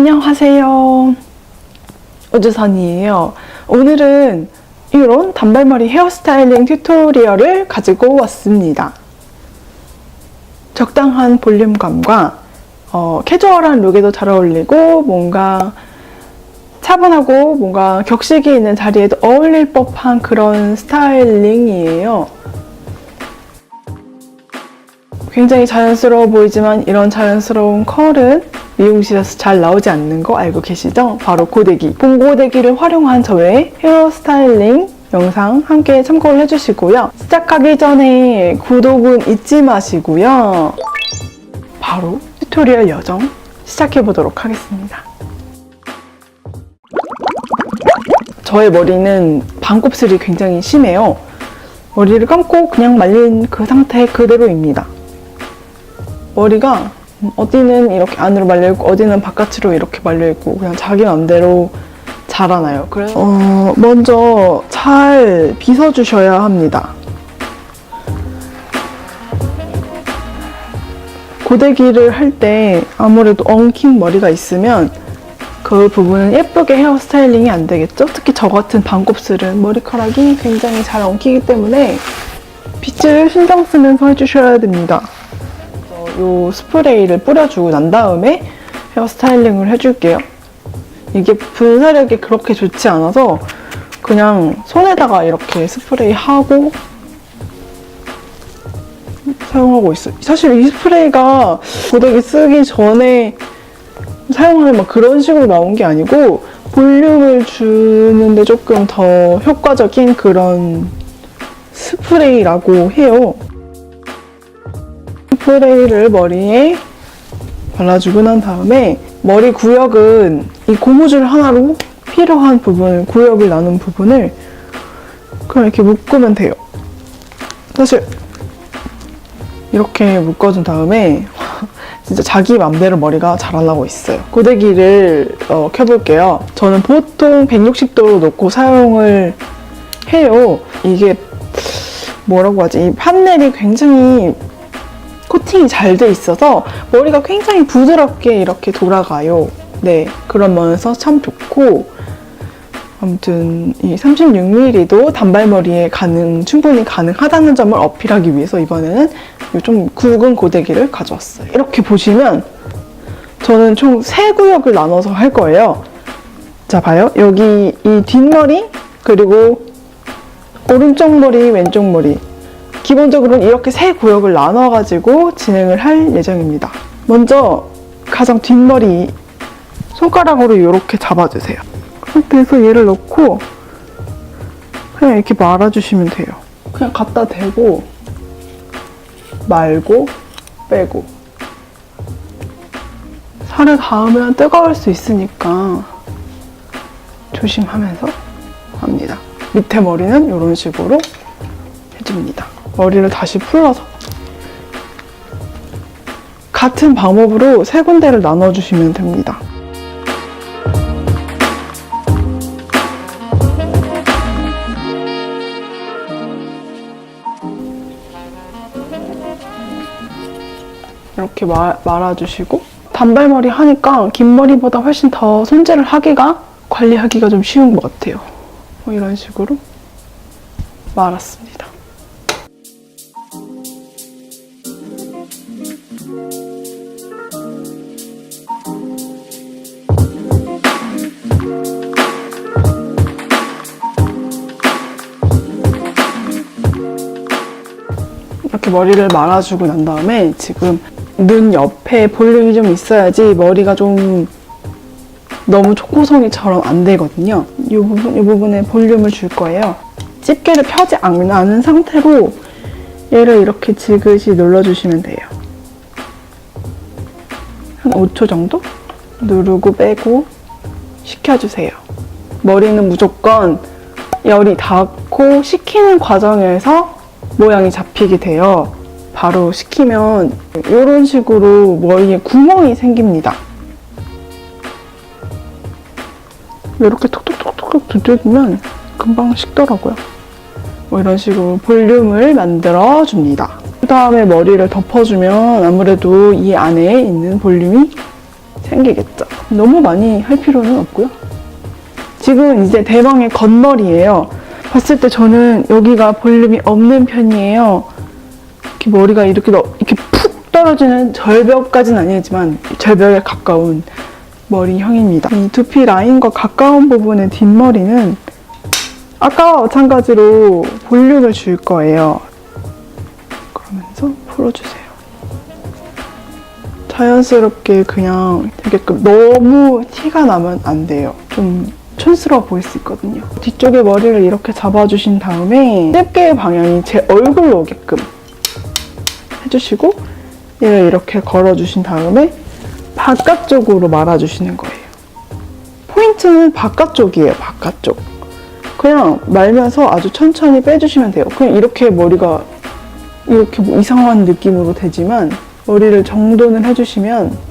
안녕하세요. 우주선이에요. 오늘은 이런 단발머리 헤어스타일링 튜토리얼을 가지고 왔습니다. 적당한 볼륨감과 어, 캐주얼한 룩에도 잘 어울리고 뭔가 차분하고 뭔가 격식이 있는 자리에도 어울릴 법한 그런 스타일링이에요. 굉장히 자연스러워 보이지만 이런 자연스러운 컬은 미용실에서 잘 나오지 않는 거 알고 계시죠? 바로 고데기. 봉고데기를 활용한 저의 헤어 스타일링 영상 함께 참고를 해주시고요. 시작하기 전에 구독은 잊지 마시고요. 바로 튜토리얼 여정 시작해 보도록 하겠습니다. 저의 머리는 반곱슬이 굉장히 심해요. 머리를 감고 그냥 말린 그 상태 그대로입니다. 머리가 어디는 이렇게 안으로 말려있고 어디는 바깥으로 이렇게 말려있고 그냥 자기 맘대로 자라나요. 그래서 어, 먼저 잘 빗어주셔야 합니다. 고데기를 할 때 아무래도 엉킨 머리가 있으면 그 부분은 예쁘게 헤어 스타일링이 안 되겠죠? 특히 저 같은 반곱슬은 머리카락이 굉장히 잘 엉키기 때문에 빗질을 신경 쓰면서 해주셔야 됩니다. 어, 요 스프레이를 뿌려주고 난 다음에 헤어 스타일링을 해줄게요. 이게 분사력이 그렇게 좋지 않아서 그냥 손에다가 이렇게 스프레이 하고 사용하고 있어요. 사실 이 스프레이가 고데기 쓰기 전에 사용하는 막 그런 식으로 나온 게 아니고 볼륨을 주는데 조금 더 효과적인 그런 스프레이라고 해요. 스프레이를 머리에 발라주고 난 다음에 머리 구역은 이 고무줄 하나로 필요한 부분, 구역을 나눈 부분을 그냥 이렇게 묶으면 돼요. 사실 이렇게 묶어준 다음에 진짜 자기 맘대로 머리가 자라나고 있어요. 고데기를 어, 켜볼게요. 저는 보통 160도로 놓고 사용을 해요. 이게 뭐라고 하지? 이 판넬이 굉장히 코팅이 잘 돼 있어서 머리가 굉장히 부드럽게 이렇게 돌아가요. 네, 그런 면에서 참 좋고 아무튼 이 36mm도 단발머리에 가능 충분히 가능하다는 점을 어필하기 위해서 이번에는 이좀 굵은 고데기를 가져왔어요. 이렇게 보시면 저는 총 세 구역을 나눠서 할 거예요. 자, 봐요. 여기 이 뒷머리 그리고 오른쪽 머리, 왼쪽 머리 기본적으로는 이렇게 세 구역을 나눠가지고 진행을 할 예정입니다. 먼저 가장 뒷머리 손가락으로 이렇게 잡아주세요. 해서 얘를 넣고 그냥 이렇게 말아주시면 돼요. 그냥 갖다 대고 말고 빼고 살을 닿으면 뜨거울 수 있으니까 조심하면서 합니다. 밑에 머리는 이런 식으로 해줍니다. 머리를 다시 풀어서 같은 방법으로 세 군데를 나눠주시면 됩니다. 이렇게 말, 말아주시고 단발머리 하니까 긴 머리보다 훨씬 더 손질을 하기가 관리하기가 좀 쉬운 것 같아요. 뭐 이런 식으로 말았습니다. 이렇게 머리를 말아주고 난 다음에 지금 눈 옆에 볼륨이 좀 있어야지 머리가 좀 너무 초코송이처럼 안 되거든요. 이 부분, 이 부분에 볼륨을 줄 거예요. 집게를 펴지 않는 상태로 얘를 이렇게 지그시 눌러주시면 돼요. 한 5초 정도 누르고 빼고 식혀주세요. 머리는 무조건 열이 닿고 식히는 과정에서 모양이 잡히게 돼요. 바로 식히면 이런 식으로 머리에 구멍이 생깁니다. 이렇게 톡톡톡톡 두들기면 금방 식더라고요. 뭐 이런 식으로 볼륨을 만들어 줍니다. 그 다음에 머리를 덮어주면 아무래도 이 안에 있는 볼륨이 생기겠죠. 너무 많이 할 필요는 없고요. 지금 이제 대망의 겉머리예요. 봤을 때 저는 여기가 볼륨이 없는 편이에요. 이렇게 머리가 이렇게 너- 이렇게 푹 떨어지는 절벽까지는 아니지만 절벽에 가까운 머리형입니다. 이 두피 라인과 가까운 부분의 뒷머리는 아까와 마찬가지로 볼륨을 줄 거예요. 그러면서 풀어주세요. 자연스럽게 그냥 되게끔 너무 티가 나면 안 돼요. 좀 촌스러워 보일 수 있거든요. 뒤쪽에 머리를 이렇게 잡아주신 다음에 집게의 방향이 제 얼굴로 오게끔 해주시고 얘를 이렇게 걸어주신 다음에 바깥쪽으로 말아주시는 거예요. 포인트는 바깥쪽이에요, 바깥쪽. 그냥 말면서 아주 천천히 빼주시면 돼요. 그냥 이렇게 머리가 이렇게 뭐 이상한 느낌으로 되지만 머리를 정돈을 해주시면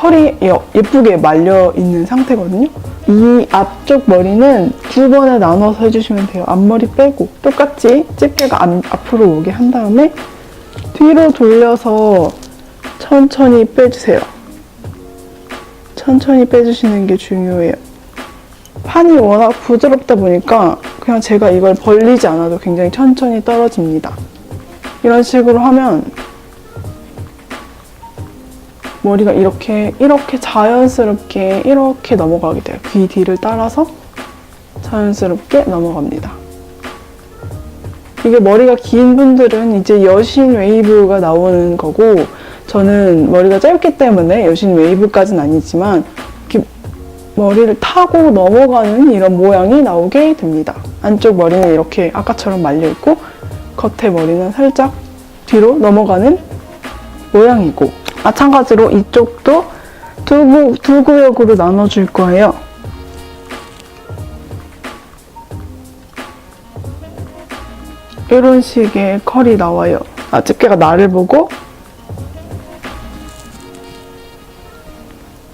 컬이 여- 예쁘게 말려 있는 상태거든요. 이 앞쪽 머리는 두 번에 나눠서 해주시면 돼요. 앞머리 빼고 똑같이 집게가 앞, 앞으로 오게 한 다음에 뒤로 돌려서 천천히 빼주세요. 천천히 빼주시는 게 중요해요. 판이 워낙 부드럽다 보니까 그냥 제가 이걸 벌리지 않아도 굉장히 천천히 떨어집니다. 이런 식으로 하면 머리가 이렇게 이렇게 자연스럽게 이렇게 넘어가게 돼요. 귀 뒤를 따라서 자연스럽게 넘어갑니다. 이게 머리가 긴 분들은 이제 여신 웨이브가 나오는 거고 저는 머리가 짧기 때문에 여신 웨이브까지는 아니지만 이렇게 머리를 타고 넘어가는 이런 모양이 나오게 됩니다. 안쪽 머리는 이렇게 아까처럼 말려 있고 겉에 머리는 살짝 뒤로 넘어가는 모양이고 마찬가지로 이쪽도 두, 구, 두 구역으로 나눠줄 거예요. 이런 식의 컬이 나와요. 아, 집게가 나를 보고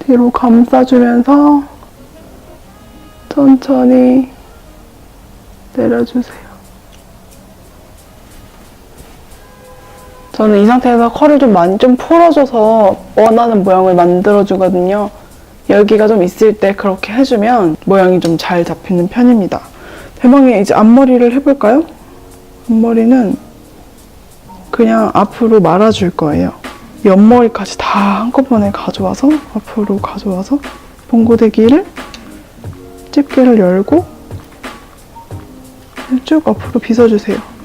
뒤로 감싸주면서 천천히 내려주세요. 저는 이 상태에서 컬을 좀 많이 좀 풀어줘서 원하는 모양을 만들어주거든요. 열기가 좀 있을 때 그렇게 해주면 모양이 좀 잘 잡히는 편입니다. 대망의 이제 앞머리를 해볼까요? 앞머리는 그냥 앞으로 말아줄 거예요. 옆머리까지 다 한꺼번에 가져와서 앞으로 가져와서 봉고데기를 집게를 열고 쭉 앞으로 빗어주세요.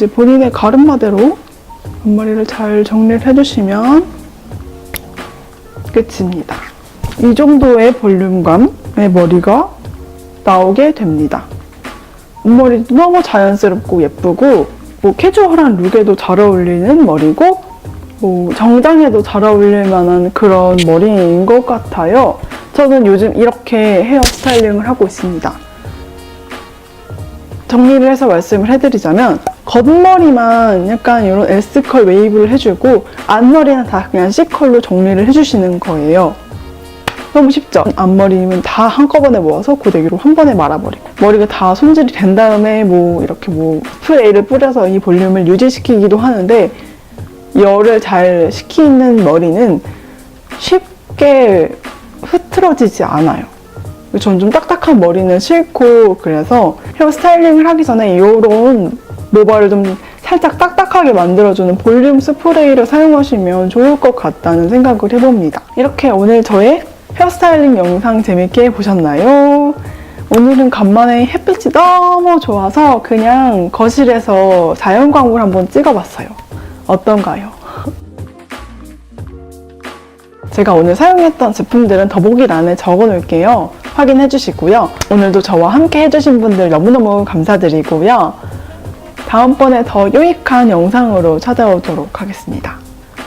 이제 본인의 가르마대로 앞머리를 잘 정리를 해주시면 끝입니다. 이 정도의 볼륨감의 머리가 나오게 됩니다. 앞머리도 너무 자연스럽고 예쁘고 뭐 캐주얼한 룩에도 잘 어울리는 머리고 뭐 정장에도 잘 어울릴 만한 그런 머리인 것 같아요. 저는 요즘 이렇게 헤어 스타일링을 하고 있습니다. 정리를 해서 말씀을 해드리자면 겉머리만 약간 이런 S컬 웨이브를 해주고 앞머리는 다 그냥 C컬로 정리를 해주시는 거예요. 너무 쉽죠? 앞머리는 다 한꺼번에 모아서 고데기로 한 번에 말아버리고 머리가 다 손질이 된 다음에 뭐 이렇게 뭐 스프레이를 뿌려서 이 볼륨을 유지시키기도 하는데 열을 잘 식히는 머리는 쉽게 흐트러지지 않아요. 전 좀 딱딱한 머리는 싫고 그래서 헤어 스타일링을 하기 전에 이런 모발을 좀 살짝 딱딱하게 만들어주는 볼륨 스프레이를 사용하시면 좋을 것 같다는 생각을 해봅니다. 이렇게 오늘 저의 헤어스타일링 영상 재밌게 보셨나요? 오늘은 간만에 햇빛이 너무 좋아서 그냥 거실에서 자연광을 한번 찍어봤어요. 어떤가요? 제가 오늘 사용했던 제품들은 더보기란에 적어놓을게요. 확인해 주시고요. 오늘도 저와 함께 해주신 분들 너무너무 감사드리고요. 다음번에 더 유익한 영상으로 찾아오도록 하겠습니다.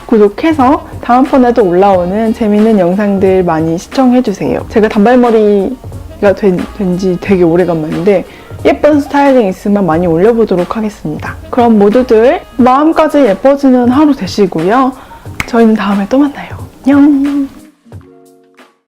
구독해서 다음번에도 올라오는 재밌는 영상들 많이 시청해주세요. 제가 단발머리가 된 지 되게 오래간만인데 예쁜 스타일링 있으면 많이 올려보도록 하겠습니다. 그럼 모두들 마음까지 예뻐지는 하루 되시고요. 저희는 다음에 또 만나요. 안녕!